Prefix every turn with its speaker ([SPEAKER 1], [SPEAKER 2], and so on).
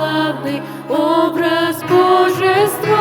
[SPEAKER 1] славний образ Божества.